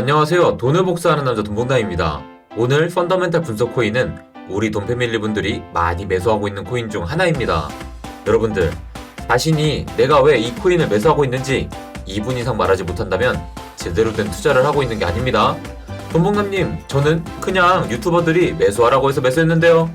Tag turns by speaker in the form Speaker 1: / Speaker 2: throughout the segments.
Speaker 1: 안녕하세요. 돈을 복사하는 남자 돈봉담입니다. 오늘 펀더멘탈 분석 코인은 우리 돈 패밀리 분들이 많이 매수하고 있는 코인 중 하나입니다. 여러분들, 자신이 내가 왜 이 코인을 매수하고 있는지 2분 이상 말하지 못한다면 제대로 된 투자를 하고 있는 게 아닙니다. 돈봉담님, 저는 그냥 유튜버들이 매수하라고 해서 매수했는데요.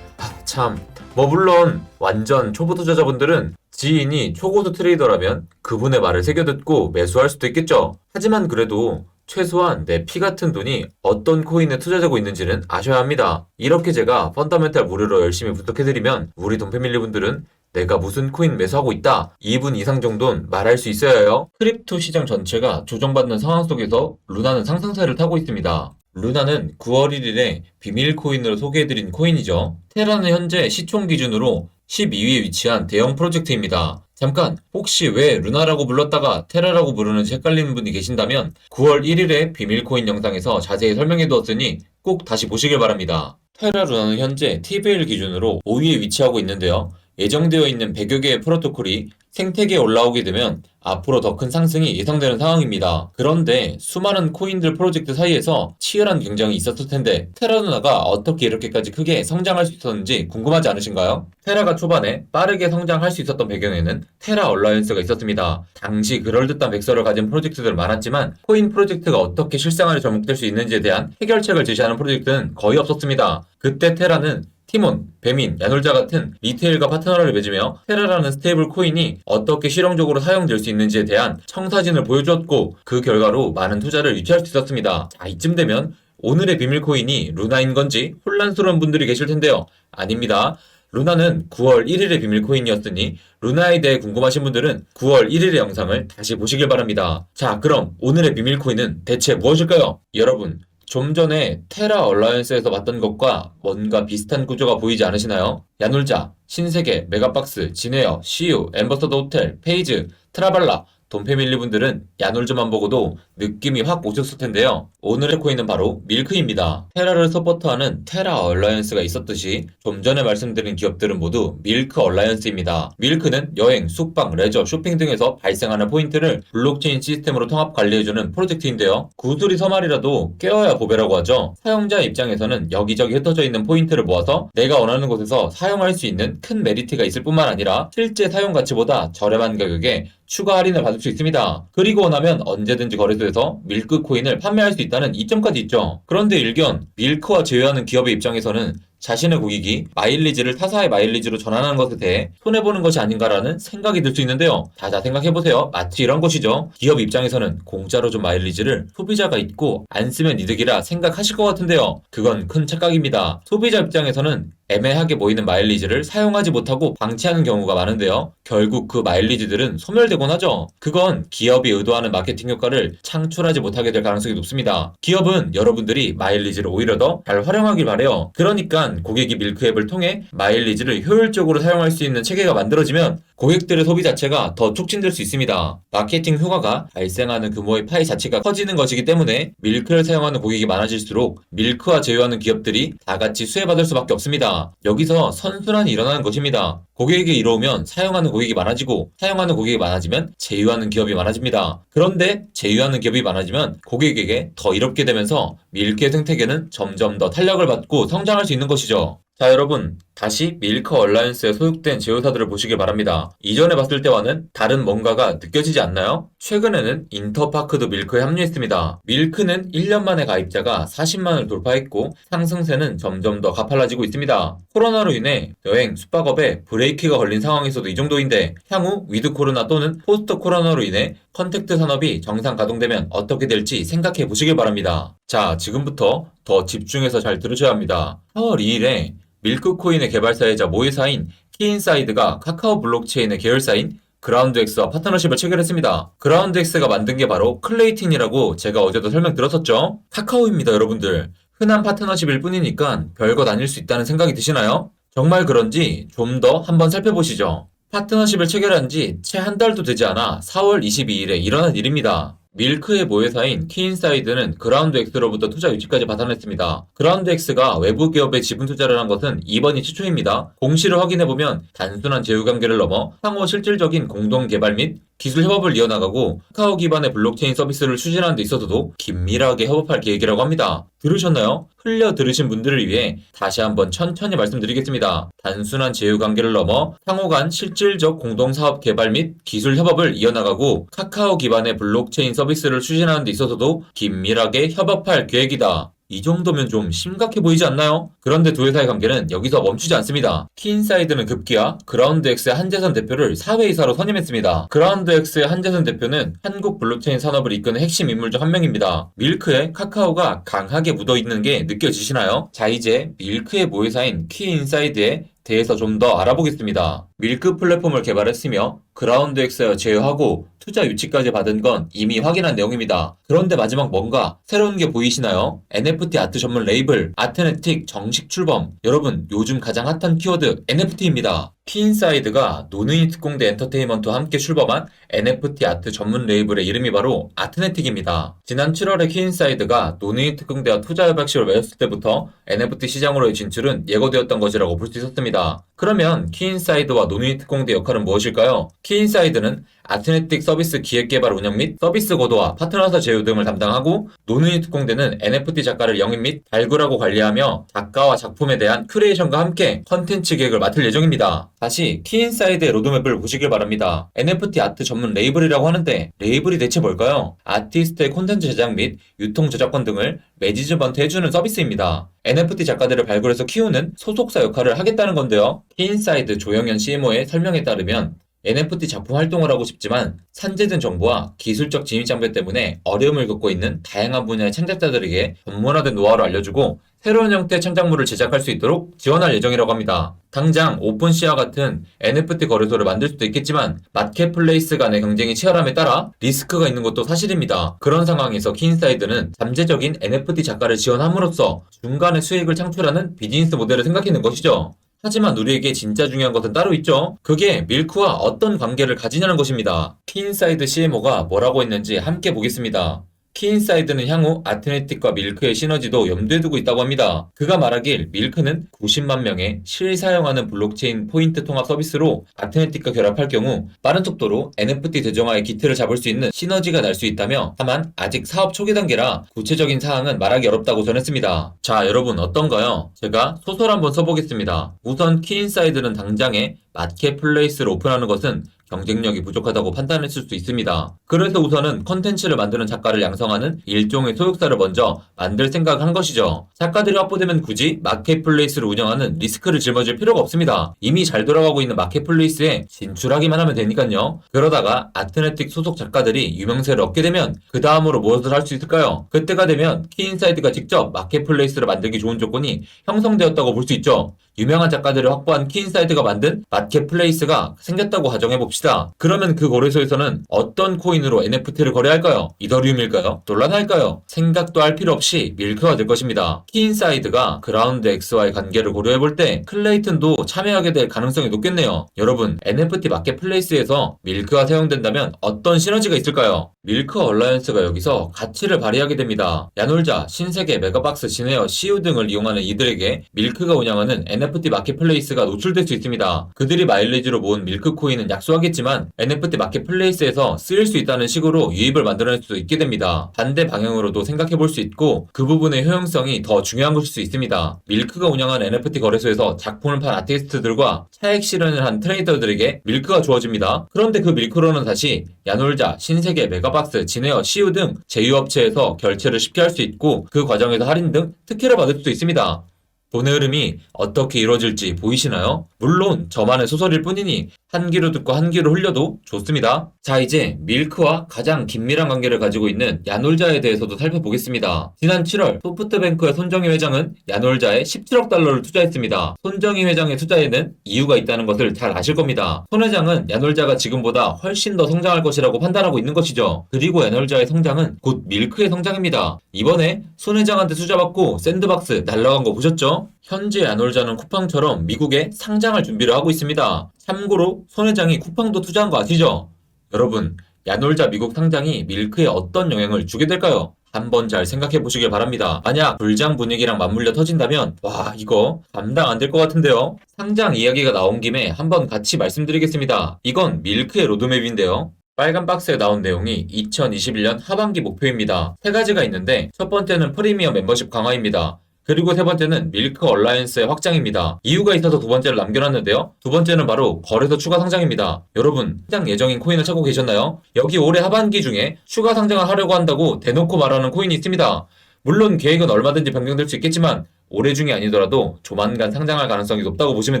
Speaker 1: 하, 참, 뭐 물론 완전 초보 투자자분들은 지인이 초고수 트레이더라면 그분의 말을 새겨듣고 매수할 수도 있겠죠. 하지만 그래도 최소한 내 피 같은 돈이 어떤 코인에 투자되고 있는지는 아셔야 합니다. 이렇게 제가 펀더멘탈 무료로 열심히 분석해드리면 우리 돈 패밀리 분들은 내가 무슨 코인 매수하고 있다 2분 이상 정도는 말할 수 있어야 해요. 크립토 시장 전체가 조정받는 상황 속에서 루나는 상승세를 타고 있습니다. 루나는 9월 1일에 비밀 코인으로 소개해드린 코인이죠. 테라는 현재 시총 기준으로 12위에 위치한 대형 프로젝트입니다. 잠깐, 혹시 왜 루나라고 불렀다가 테라라고 부르는지 헷갈리는 분이 계신다면 9월 1일에 비밀 코인 영상에서 자세히 설명해 두었으니 꼭 다시 보시길 바랍니다. 테라 루나는 현재 TVL 기준으로 5위에 위치하고 있는데요. 예정되어 있는 100여 개의 프로토콜이 생태계에 올라오게 되면 앞으로 더 큰 상승이 예상되는 상황입니다. 그런데 수많은 코인들 프로젝트 사이에서 치열한 경쟁이 있었을 텐데 테라루나가 어떻게 이렇게까지 크게 성장할 수 있었는지 궁금하지 않으신가요? 테라가 초반에 빠르게 성장할 수 있었던 배경에는 테라 얼라이언스가 있었습니다. 당시 그럴듯한 백서를 가진 프로젝트들 많았지만 코인 프로젝트가 어떻게 실생활에 접목될 수 있는지에 대한 해결책을 제시하는 프로젝트는 거의 없었습니다. 그때 테라는 티몬, 배민, 야놀자 같은 리테일과 파트너를 맺으며 테라라는 스테이블 코인이 어떻게 실용적으로 사용될 수 있는지에 대한 청사진을 보여주었고 그 결과로 많은 투자를 유치할 수 있었습니다. 자, 이쯤 되면 오늘의 비밀 코인이 루나인 건지 혼란스러운 분들이 계실 텐데요. 아닙니다. 루나는 9월 1일의 비밀 코인이었으니 루나에 대해 궁금하신 분들은 9월 1일의 영상을 다시 보시길 바랍니다. 자, 그럼 오늘의 비밀 코인은 대체 무엇일까요? 여러분, 좀 전에 테라 얼라이언스에서 봤던 것과 뭔가 비슷한 구조가 보이지 않으시나요? 야놀자, 신세계, 메가박스, 진에어, CU, 엠버서더 호텔, 페이즈, 트라발라, 돈패밀리 분들은 야놀즈만 보고도 느낌이 확 오셨을 텐데요. 오늘의 코인은 바로 밀크입니다. 테라를 서포트하는 테라 얼라이언스가 있었듯이 좀 전에 말씀드린 기업들은 모두 밀크 얼라이언스입니다. 밀크는 여행, 숙박, 레저, 쇼핑 등에서 발생하는 포인트를 블록체인 시스템으로 통합 관리해주는 프로젝트인데요. 구슬이 서말이라도 깨어야 보배라고 하죠. 사용자 입장에서는 여기저기 흩어져 있는 포인트를 모아서 내가 원하는 곳에서 사용할 수 있는 큰 메리트가 있을 뿐만 아니라 실제 사용 가치보다 저렴한 가격에 추가 할인을 받을 수 있습니다. 그리고 원하면 언제든지 거래소에서 밀크 코인을 판매할 수 있다는 이점까지 있죠. 그런데 일견, 밀크와 제휴하는 기업의 입장에서는 자신의 고객이 마일리지를 타사의 마일리지로 전환하는 것에 대해 손해보는 것이 아닌가라는 생각이 들 수 있는데요. 자자 생각해보세요. 마치 이런 것이죠. 기업 입장에서는 공짜로 준 마일리지를 소비자가 있고 안 쓰면 이득이라 생각하실 것 같은데요. 그건 큰 착각입니다. 소비자 입장에서는 애매하게 모이는 마일리지를 사용하지 못하고 방치하는 경우가 많은데요. 결국 그 마일리지들은 소멸되곤 하죠. 그건 기업이 의도하는 마케팅 효과를 창출하지 못하게 될 가능성이 높습니다. 기업은 여러분들이 마일리지를 오히려 더 잘 활용하길 바래요. 그러니까 고객이 밀크앱을 통해 마일리지를 효율적으로 사용할 수 있는 체계가 만들어지면 고객들의 소비 자체가 더 촉진될 수 있습니다. 마케팅 효과가 발생하는 규모의 파이 자체가 커지는 것이기 때문에 밀크를 사용하는 고객이 많아질수록 밀크와 제휴하는 기업들이 다 같이 수혜받을 수밖에 없습니다. 여기서 선순환이 일어나는 것입니다. 고객에게 이로우면 사용하는 고객이 많아지고 사용하는 고객이 많아지면 제휴하는 기업이 많아집니다. 그런데 제휴하는 기업이 많아지면 고객에게 더 이롭게 되면서 밀크의 생태계는 점점 더 탄력을 받고 성장할 수 있는 것이죠. 자 여러분 다시 밀크 얼라이언스에 소속된 제휴사들을 보시길 바랍니다. 이전에 봤을 때와는 다른 뭔가가 느껴지지 않나요? 최근에는 인터파크도 밀크에 합류했습니다. 밀크는 1년 만에 가입자가 40만을 돌파했고 상승세는 점점 더 가팔라지고 있습니다. 코로나로 인해 여행, 숙박업에 브레이크가 걸린 상황에서도 이 정도인데 향후 위드 코로나 또는 포스트 코로나로 인해 컨택트 산업이 정상 가동되면 어떻게 될지 생각해 보시길 바랍니다. 자 지금부터 더 집중해서 잘 들으셔야 합니다. 4월 2일에 밀크코인의 개발사이자 모회사인 키인사이드가 카카오 블록체인의 계열사인 그라운드엑스와 파트너십을 체결했습니다. 그라운드엑스가 만든 게 바로 클레이틴이라고 제가 어제도 설명드렸었죠? 카카오입니다, 여러분들. 흔한 파트너십일 뿐이니까 별것 아닐 수 있다는 생각이 드시나요? 정말 그런지 좀 더 한번 살펴보시죠. 파트너십을 체결한 지 채 한 달도 되지 않아 4월 22일에 일어난 일입니다. 밀크의 모회사인 키인사이드는 그라운드엑스로부터 투자 유치까지 받아냈습니다. 그라운드엑스가 외부 기업에 지분 투자를 한 것은 이번이 최초입니다. 공시를 확인해보면 단순한 제휴 관계를 넘어 상호 실질적인 공동 개발 및 기술 협업을 이어나가고 카카오 기반의 블록체인 서비스를 추진하는 데 있어서도 긴밀하게 협업할 계획이라고 합니다. 들으셨나요? 흘려 들으신 분들을 위해 다시 한번 천천히 말씀드리겠습니다. 단순한 제휴 관계를 넘어 상호 간 실질적 공동 사업 개발 및 기술 협업을 이어나가고 카카오 기반의 블록체인 서비스를 추진하는 데 있어서도 긴밀하게 협업할 계획이다. 이 정도면 좀 심각해 보이지 않나요? 그런데 두 회사의 관계는 여기서 멈추지 않습니다. 키인사이드는 급기야 그라운드X의 한재선 대표를 사회이사로 선임했습니다. 그라운드X의 한재선 대표는 한국 블록체인 산업을 이끄는 핵심 인물 중 한 명입니다. 밀크에 카카오가 강하게 묻어있는 게 느껴지시나요? 자 이제 밀크의 모회사인 키인사이드에 대해서 좀 더 알아보겠습니다. 밀크 플랫폼을 개발했으며 그라운드엑스와 제휴하고 투자 유치까지 받은 건 이미 확인한 내용입니다. 그런데 마지막 뭔가 새로운 게 보이시나요? NFT 아트 전문 레이블 아트네틱 정식 출범. 여러분 요즘 가장 핫한 키워드 NFT입니다. 키인사이드가 노는이 특공대 엔터테인먼트와 함께 출범한 NFT 아트 전문 레이블의 이름이 바로 아트네틱입니다. 지난 7월에 키인사이드가 노는이 특공대와 투자 협약식을 맺었을 때부터 NFT 시장으로의 진출은 예고되었던 것이라고 볼 수 있었습니다. 그러면 키인사이드와 노는이 특공대 역할은 무엇일까요? 키인사이드는 아트네틱 서비스 기획 개발 운영 및 서비스 고도화, 파트너사 제휴 등을 담당하고 노는이 특공대는 NFT 작가를 영입 및 발굴하고 관리하며 작가와 작품에 대한 큐레이션과 함께 컨텐츠 기획을 맡을 예정입니다. 다시 키인사이드의 로드맵을 보시길 바랍니다. NFT 아트 전문 레이블이라고 하는데 레이블이 대체 뭘까요? 아티스트의 콘텐츠 제작 및 유통 저작권 등을 매니지먼트 해주는 서비스입니다. NFT 작가들을 발굴해서 키우는 소속사 역할을 하겠다는 건데요. 키인사이드 조영현 CMO의 설명에 따르면 NFT 작품 활동을 하고 싶지만 산재된 정보와 기술적 진입 장벽 때문에 어려움을 겪고 있는 다양한 분야의 창작자들에게 전문화된 노하우를 알려주고 새로운 형태의 창작물을 제작할 수 있도록 지원할 예정이라고 합니다. 당장 오픈시와 같은 NFT 거래소를 만들 수도 있겠지만 마켓플레이스 간의 경쟁이 치열함에 따라 리스크가 있는 것도 사실입니다. 그런 상황에서 키인사이드는 잠재적인 NFT 작가를 지원함으로써 중간에 수익을 창출하는 비즈니스 모델을 생각해낸 것이죠. 하지만 우리에게 진짜 중요한 것은 따로 있죠. 그게 밀크와 어떤 관계를 가지냐는 것입니다. 키인사이드 CMO가 뭐라고 했는지 함께 보겠습니다. 키인사이드는 향후 아트네틱과 밀크의 시너지도 염두에 두고 있다고 합니다. 그가 말하길 밀크는 90만 명의 실사용하는 블록체인 포인트 통합 서비스로 아트네틱과 결합할 경우 빠른 속도로 NFT 대정화의 기틀을 잡을 수 있는 시너지가 날 수 있다며 다만 아직 사업 초기 단계라 구체적인 사항은 말하기 어렵다고 전했습니다. 자 여러분 어떤가요? 제가 소설 한번 써보겠습니다. 우선 키인사이드는 당장에 마켓플레이스를 오픈하는 것은 경쟁력이 부족하다고 판단했을 수 있습니다. 그래서 우선은 컨텐츠를 만드는 작가를 양성하는 일종의 소속사를 먼저 만들 생각을 한 것이죠. 작가들이 확보되면 굳이 마켓플레이스를 운영하는 리스크를 짊어질 필요가 없습니다. 이미 잘 돌아가고 있는 마켓플레이스에 진출하기만 하면 되니까요. 그러다가 아트네틱 소속 작가들이 유명세를 얻게 되면 그 다음으로 무엇을 할 수 있을까요? 그때가 되면 키인사이드가 직접 마켓플레이스를 만들기 좋은 조건이 형성되었다고 볼 수 있죠. 유명한 작가들을 확보한 키인사이드가 만든 마켓플레이스가 생겼다고 가정해 봅시다. 그러면 그 거래소에서는 어떤 코인으로 NFT를 거래할까요? 이더리움일까요? 논란할까요? 생각도 할 필요 없이 밀크가 될 것입니다. 키인사이드가 그라운드 X와의 관계를 고려해 볼 때 클레이튼도 참여하게 될 가능성이 높겠네요. 여러분, NFT 마켓플레이스에서 밀크가 사용된다면 어떤 시너지가 있을까요? 밀크 얼라이언스가 여기서 가치를 발휘하게 됩니다. 야놀자, 신세계, 메가박스, 진에어, CU 등을 이용하는 이들에게 밀크가 운영하는 NFT 마켓플레이스가 노출될 수 있습니다. 그들이 마일리지로 모은 밀크 코인은 약소하 겠지만 NFT 마켓플레이스에서 쓰일 수 있다는 식으로 유입을 만들어낼 수도 있게 됩니다. 반대 방향으로도 생각해 볼 수 있고 그 부분의 효용성이 더 중요한 것일 수 있습니다. 밀크가 운영한 NFT 거래소에서 작품을 판 아티스트들과 차액 실현을 한 트레이더들에게 밀크가 주어집니다. 그런데 그 밀크로는 다시 야놀자, 신세계, 메가박스, 진에어, CU 등 제휴업체에서 결제를 쉽게 할 수 있고 그 과정에서 할인 등 특혜를 받을 수도 있습니다. 돈의 흐름이 어떻게 이루어질지 보이시나요? 물론 저만의 소설일 뿐이니 한 귀로 듣고 한 귀로 흘려도 좋습니다. 자 이제 밀크와 가장 긴밀한 관계를 가지고 있는 야놀자에 대해서도 살펴보겠습니다. 지난 7월 소프트뱅크의 손정희 회장은 야놀자에 17억 달러를 투자했습니다. 손정희 회장의 투자에는 이유가 있다는 것을 잘 아실 겁니다. 손 회장은 야놀자가 지금보다 훨씬 더 성장할 것이라고 판단하고 있는 것이죠. 그리고 야놀자의 성장은 곧 밀크의 성장입니다. 이번에 손 회장한테 투자받고 샌드박스 날라간 거 보셨죠? 현재 야놀자는 쿠팡처럼 미국에 상장할 준비를 하고 있습니다. 참고로 손 회장이 쿠팡도 투자한 거 아시죠? 여러분, 야놀자 미국 상장이 밀크에 어떤 영향을 주게 될까요? 한번 잘 생각해 보시길 바랍니다. 만약 불장 분위기랑 맞물려 터진다면 와 이거 감당 안 될 것 같은데요. 상장 이야기가 나온 김에 한번 같이 말씀드리겠습니다. 이건 밀크의 로드맵인데요. 빨간 박스에 나온 내용이 2021년 하반기 목표입니다. 세 가지가 있는데 첫 번째는 프리미엄 멤버십 강화입니다. 그리고 세 번째는 밀크 얼라이언스의 확장입니다. 이유가 있어서 두 번째를 남겨놨는데요. 두 번째는 바로 거래소 추가 상장입니다. 여러분, 상장 예정인 코인을 찾고 계셨나요? 여기 올해 하반기 중에 추가 상장을 하려고 한다고 대놓고 말하는 코인이 있습니다. 물론 계획은 얼마든지 변경될 수 있겠지만 올해 중이 아니더라도 조만간 상장할 가능성이 높다고 보시면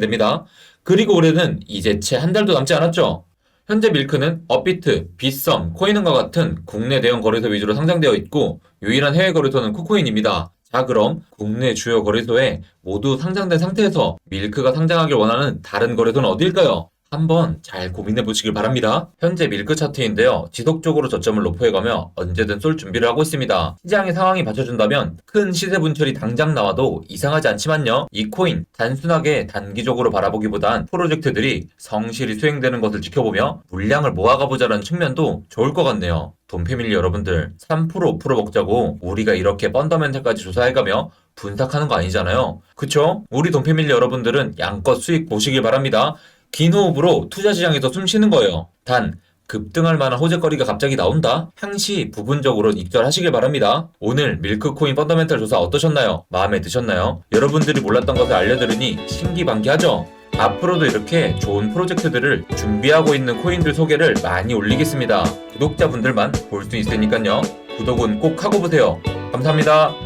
Speaker 1: 됩니다. 그리고 올해는 이제 채 한 달도 남지 않았죠. 현재 밀크는 업비트, 빗썸, 코인은과 같은 국내 대형 거래소 위주로 상장되어 있고 유일한 해외 거래소는 쿠코인입니다. 자 그럼 국내 주요 거래소에 모두 상장된 상태에서 밀크가 상장하길 원하는 다른 거래소는 어디일까요? 한번 잘 고민해 보시길 바랍니다. 현재 밀크 차트인데요. 지속적으로 저점을 높여가며 언제든 쏠 준비를 하고 있습니다. 시장의 상황이 받쳐준다면 큰 시세 분출이 당장 나와도 이상하지 않지만요. 이 코인 단순하게 단기적으로 바라보기보단 프로젝트들이 성실히 수행되는 것을 지켜보며 물량을 모아가보자라는 측면도 좋을 것 같네요. 돈패밀리 여러분들 3% 5% 먹자고 우리가 이렇게 펀더멘탈까지 조사해가며 분석하는 거 아니잖아요. 그쵸? 우리 돈패밀리 여러분들은 양껏 수익 보시길 바랍니다. 긴 호흡으로 투자 시장에서 숨 쉬는 거예요. 단 급등할 만한 호재거리가 갑자기 나온다? 항시 부분적으로 익절하시길 바랍니다. 오늘 밀크코인 펀더멘탈 조사 어떠셨나요? 마음에 드셨나요? 여러분들이 몰랐던 것을 알려드리니 신기반기하죠? 앞으로도 이렇게 좋은 프로젝트들을 준비하고 있는 코인들 소개를 많이 올리겠습니다. 구독자분들만 볼 수 있으니까요. 구독은 꼭 하고 보세요. 감사합니다.